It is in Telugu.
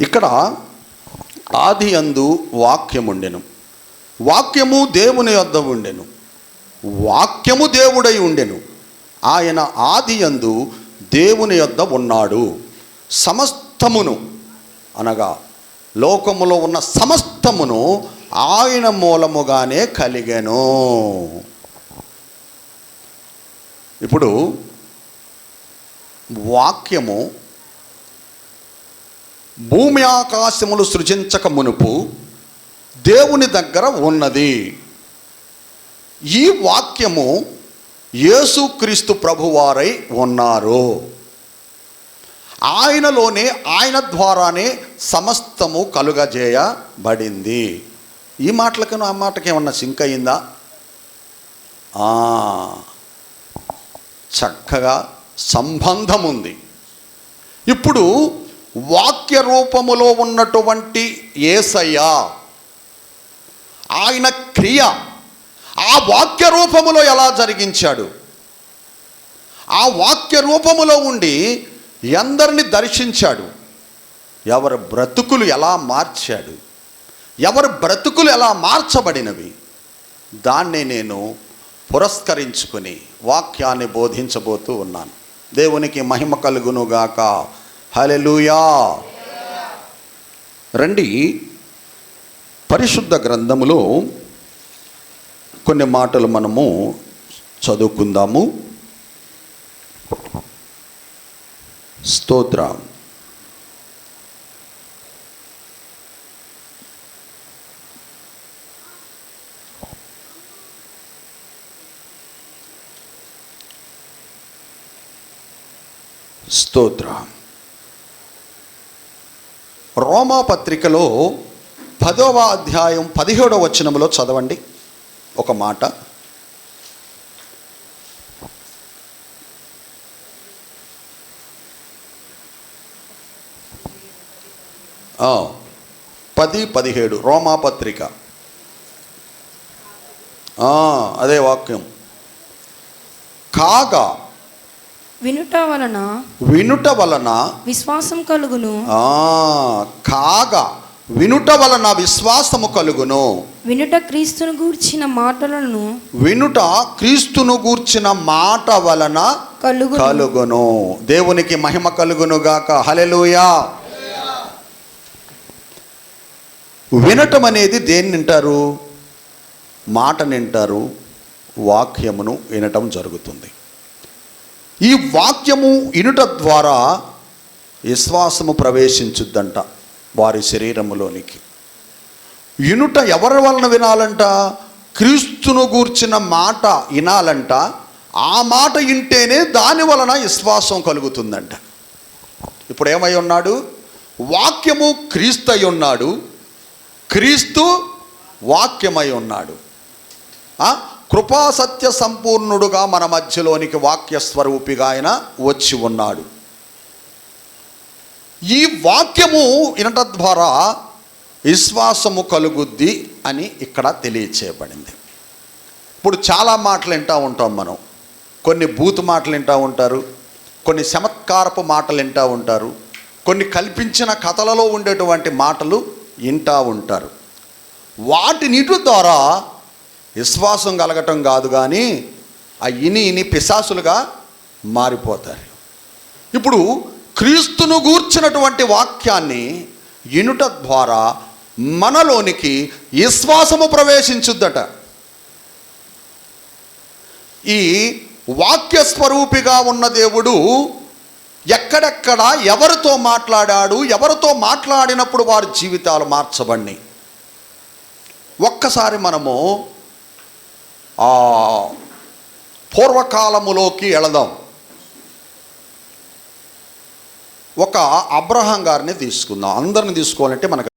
ఇక్కడ ఆది అందు వాక్యముండెను. వాక్యము దేవుని యొద్ద ఉండెను. వాక్యము దేవుడై ఉండెను. ఆయన ఆది అందు దేవుని యొద్ద ఉన్నాడు. సమస్తమును అనగా లోకములో ఉన్న సమస్తమును ఆయన మూలముగానే కలిగెను. ఇప్పుడు వాక్యము భూమి ఆకాశములు సృజించక మునుపు దేవుని దగ్గర ఉన్నది. ఈ వాక్యము యేసుక్రీస్తు ప్రభువారై ఉన్నారు. ఆయనలోనే ఆయన ద్వారానే సమస్తము కలుగజేయబడింది. ఈ మాటలకు ఆ మాటకి ఏమన్నా సింక్ అయిందా? చక్కగా సంబంధం ఉంది ఇప్పుడు వాక్ రూపములో ఉన్నటువంటి ఏసయ్య. ఆయన క్రియ ఆ వాక్య రూపములో ఎలా జరిగించాడు? ఆ వాక్య రూపములో ఉండి ఎందరిని దర్శించాడు? ఎవరి బ్రతుకులు ఎలా మార్చాడు? ఎవరి బ్రతుకులు ఎలా మార్చబడినవి? దాన్ని నేను పురస్కరించుకుని వాక్యాన్ని బోధించబోతూ ఉన్నాను. దేవునికి మహిమ కలుగునుగాక. హలెలూయా రండి. పరిశుద్ధ గ్రంథములో కొన్ని మాటలు మనము చదువుకుందాము. స్తోత్ర. స్తోత్రం. రోమా పత్రికలో పదవ అధ్యాయం పదిహేడవ వచనములో చదవండి. ఒక మాట. పది పదిహేడు రోమా పత్రిక అదే వాక్యం. కాగా వినుట వలన వినుట వలన విశ్వాసం కలుగును. ఆ, కాగా వినుట వలన విశ్వాసము కలుగును. వినుట క్రీస్తును గూర్చిన మాటలను వినుట క్రీస్తును గూర్చిన మాట వలన కలుగును. కలుగును. దేవునికి మహిమ కలుగును గాక. హలెలూయా వినటం అనేది దేన్ని వింటారు మాట వింటారు వాక్యమును వినటం జరుగుతుంది. ఈ వాక్యము ఇనుట ద్వారా విశ్వాసము ప్రవేశించుద్దంట వారి శరీరములోనికి. ఇనుట ఎవరి వలన వినాలంట? క్రీస్తును గూర్చిన మాట వినాలంట. ఆ మాట వింటేనే దాని వలన విశ్వాసం కలుగుతుందంట. ఇప్పుడు ఏమై ఉన్నాడు? వాక్యము క్రీస్తు అయి ఉన్నాడు. క్రీస్తు వాక్యమై ఉన్నాడు. కృపాసత్య సంపూర్ణుడుగా మన మధ్యలోనికి వాక్య స్వరూపిగా ఆయన వచ్చి ఉన్నాడు. ఈ వాక్యము వినట ద్వారా విశ్వాసము కలుగుద్ది అని ఇక్కడ తెలియచేయబడింది. ఇప్పుడు చాలా మాటలు వింటూ ఉంటాం మనం. కొన్ని బూతు మాటలు వింటూ ఉంటారు. కొన్ని చమత్కారపు మాటలు వింటూ ఉంటారు. కొన్ని కల్పించిన కథలలో ఉండేటువంటి మాటలు వింటూ ఉంటారు. వాటినిటి ద్వారా విశ్వాసం కలగటం కాదు కానీ ఆ ఇని ఇని పిశాసులుగా మారిపోతారు. ఇప్పుడు క్రీస్తును గూర్చినటువంటి వాక్యాన్ని ఇనుట ద్వారా మనలోనికి విశ్వాసము ప్రవేశించుద్దట. ఈ వాక్య స్వరూపిగా ఉన్న దేవుడు ఎక్కడెక్కడ ఎవరితో మాట్లాడాడు ఎవరితో మాట్లాడినప్పుడు వారి జీవితాలు మార్చబడినాయి. ఒక్కసారి మనము పూర్వకాలములోకి వెళదాం. ఒక అబ్రహం గారిని తీసుకుందాం. అందరిని తీసుకోవాలంటే మనకు